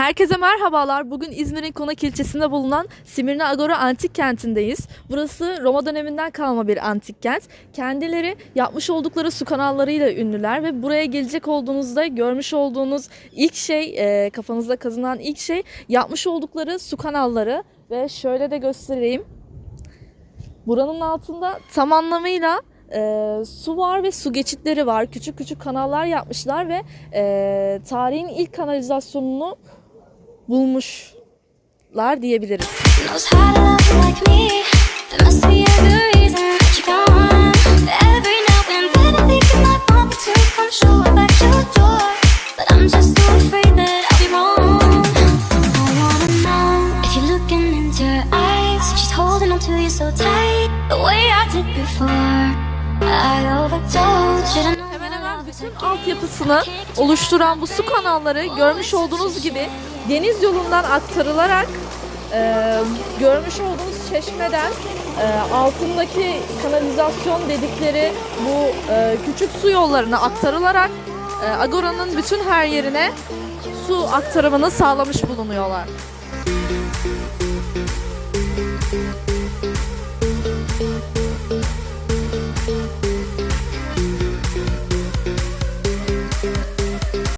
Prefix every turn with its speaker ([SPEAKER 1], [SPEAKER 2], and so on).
[SPEAKER 1] Herkese merhabalar. Bugün İzmir'in Konak ilçesinde bulunan Simirna Agora Antik Kenti'ndeyiz. Burası Roma döneminden kalma bir antik kent. Kendileri yapmış oldukları su kanallarıyla ünlüler ve buraya gelecek olduğunuzda görmüş olduğunuz ilk şey, e, kafanızda kazınan ilk şey yapmış oldukları su kanalları ve şöyle de göstereyim. Buranın altında tam anlamıyla e, su var ve su geçitleri var. Küçük küçük kanallar yapmışlar ve e, tarihin ilk kanalizasyonunu bulmuşlar diyebiliriz. Hemen hemen bütün altyapısını oluşturan bu su kanalları görmüş olduğunuz gibi deniz yolundan aktarılarak e, görmüş olduğunuz çeşmeden e, altındaki kanalizasyon dedikleri bu e, küçük su yollarına aktarılarak e, Agora'nın bütün her yerine su aktarımını sağlamış bulunuyorlar.